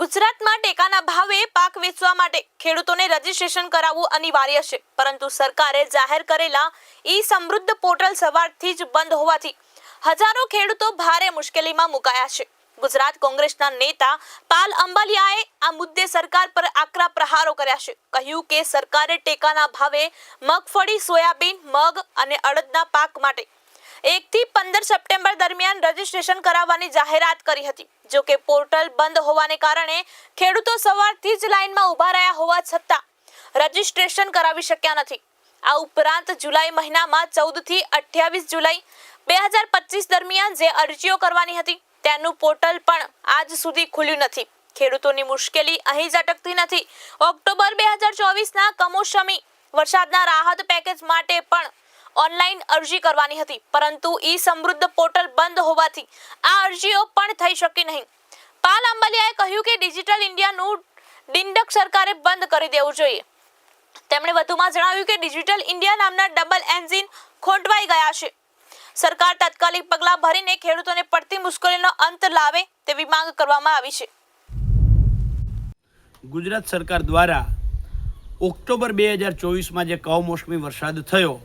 ગુજરાતમાં ટેકાના ભાવે પાક વેચવા માટે ખેડૂતોને રજીસ્ટ્રેશન કરાવવું અનિવાર્ય છે. પરંતુ સરકારે જાહેર કરેલા ઈ સમૃદ્ધ પોર્ટલ સવારથી જ બંધ હોવાથી હજારો ખેડૂતો ભારે મુશ્કેલીમાં મુકાયા છે. ગુજરાત કોંગ્રેસના નેતા પાલ અંબાલિયાએ આ મુદ્દે સરકાર પર આકરા પ્રહારો કર્યા છે. કહ્યું કે સરકારે ટેકાના ભાવે મગફળી, સોયાબીન, મગ અને અડદના પાક માટે એકથી પંદર સપ્ટેમ્બર દરમિયાન રજીસ્ટ્રેશન કરાવવાની જાહેરાત કરી હતી. જો કે પોર્ટલ બંધ હોવાને કારણે ખેડૂતો સવારથી જ લાઇનમાં ઊભા રહ્યા હોવા છતાં રજીસ્ટ્રેશન કરાવી શક્યા નથી. આ ઉપરાંત જુલાઈ મહિનામાં ચૌદથી અઠ્યાવીસ જુલાઈ બે હજાર પચીસ દરમિયાન જે અરજીઓ કરવાની હતી, તેનું પોર્ટલ પણ આજ સુધી ખુલ્યું નથી. ખેડૂતોની મુશ્કેલી અહીં જ અટકતી નથી. ઓક્ટોબર બે હજાર ચોવીસના કમોસમી વરસાદના રાહત પેકેજ માટે પણ ઓનલાઈન અરજી કરવાની હતી, પરંતુ ઈ સમૃદ્ધ પોર્ટલ બંધ હોવાથી આ અરજીઓ પણ થઈ શકી નહીં. પાલ આંબલિયાએ કહ્યું કે ડિજિટલ ઇન્ડિયાનું ડિંડક સરકારે બંધ કરી દેવું જોઈએ. તેમણે વધુમાં જણાવ્યું કે ડિજિટલ ઇન્ડિયા નામના ડબલ એન્જિન ખોટવાઈ ગયા છે. સરકાર તાત્કાલિક પગલાં ભરીને ખેડૂતોને પડતી મુશ્કેલીનો અંત લાવે તેવી માંગ કરવામાં આવી છે. ગુજરાત સરકાર દ્વારા ઓક્ટોબર બે હજાર ચોવીસમાં જે કમોસમી વરસાદ થયો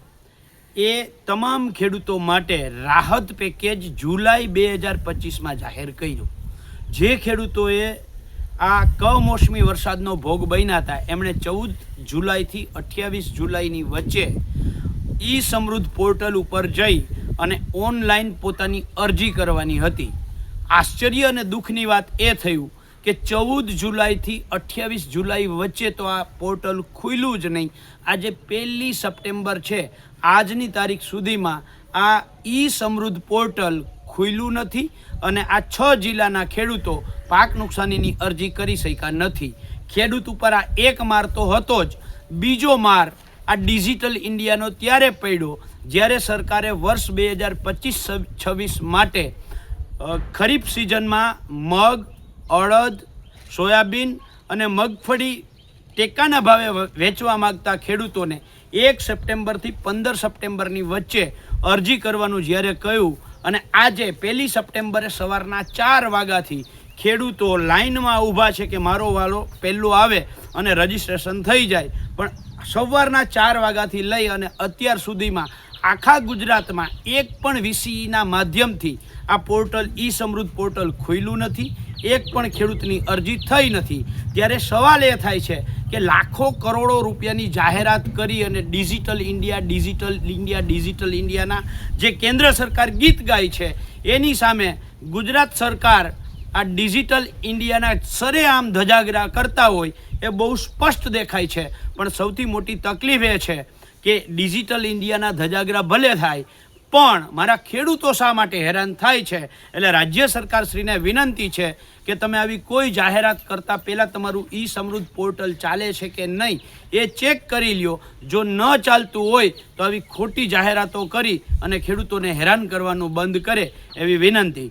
એ તમામ ખેડૂતો માટે રાહત પેકેજ જુલાઈ બે હજાર પચીસમાં જાહેર કર્યું. જે ખેડૂતોએ આ કમોસમી વરસાદનો ભોગ બન્યા હતા, એમણે ચૌદ જુલાઈથી અઠ્યાવીસ જુલાઈની વચ્ચે ઈ સમૃદ્ધ પોર્ટલ ઉપર જઈ અને ઓનલાઈન પોતાની અરજી કરવાની હતી. આશ્ચર્ય અને દુઃખની વાત એ થયું કે ચૌદ જુલાઈથી અઠ્યાવીસ જુલાઈ વચ્ચે તો આ પોર્ટલ ખુલ્યું જ નહીં. આજે પહેલી સપ્ટેમ્બર છે. આજની તારીખ સુધીમાં આ ઈ સમૃદ્ધ પોર્ટલ ખુલ્યું નથી અને આ છ જિલ્લાના ખેડૂતો પાક નુકસાનીની અરજી કરી શક્યા નથી. ખેડૂત ઉપર આ એક માર તો હતો જ. બીજો માર આ ડિજિટલ ઇન્ડિયાનો ત્યારે પડ્યો જ્યારે સરકારે વર્ષ બે હજાર પચીસ છવ્વીસ માટે ખરીફ સિઝનમાં મગ અડદ, સોયાબીન અને મગફળી ટેકાના ભાવે વેચવા માંગતા ખેડૂતોને એક સપ્ટેમ્બરથી પંદર સપ્ટેમ્બરની વચ્ચે અરજી કરવાનું જ્યારે કહ્યું અને આજે પહેલી સપ્ટેમ્બરે સવારના ચાર વાગ્યાથી ખેડૂતો લાઇનમાં ઊભા છે કે મારો વાલો પહેલો આવે અને રજીસ્ટ્રેશન થઈ જાય. પણ સવારના ચાર વાગ્યાથી લઈ અને અત્યાર સુધીમાં આખા ગુજરાતમાં એક પણ વીસીઈના માધ્યમથી આ પોર્ટલ, ઈ સમૃદ્ધ પોર્ટલ ખુલ્યું નથી. એક પણ ખેડૂતની અરજી થઈ નથી. ત્યારે સવાલ એ થાય છે કે લાખો કરોડો રૂપિયાની જાહેરાત કરી અને digital India digital India, digital ઇન્ડિયાના જે કેન્દ્ર સરકાર ગીત ગાય છે, એની સામે ગુજરાત સરકાર આ ડિજિટલ ઇન્ડિયાના સરેઆમ ધજાગરા કરતા હોય એ બહુ સ્પષ્ટ દેખાય છે. પણ સૌથી મોટી તકલીફ એ છે કે ડિજિટલ ઇન્ડિયાના ધજાગરા ભલે થાય, પણ મારા ખેડૂતો શા માટે હેરાન થાય છે? એટલે રાજ્ય સરકારશ્રીને વિનંતી છે કે તમે આવી કોઈ જાહેરાત કરતાં પહેલાં તમારું ઈ સમૃદ્ધ પોર્ટલ ચાલે છે કે નહીં, એ ચેક કરી લ્યો. જો ન ચાલતું હોય, તો આવી ખોટી જાહેરાતો કરી અને ખેડૂતોને હેરાન કરવાનું બંધ કરે એવી વિનંતી.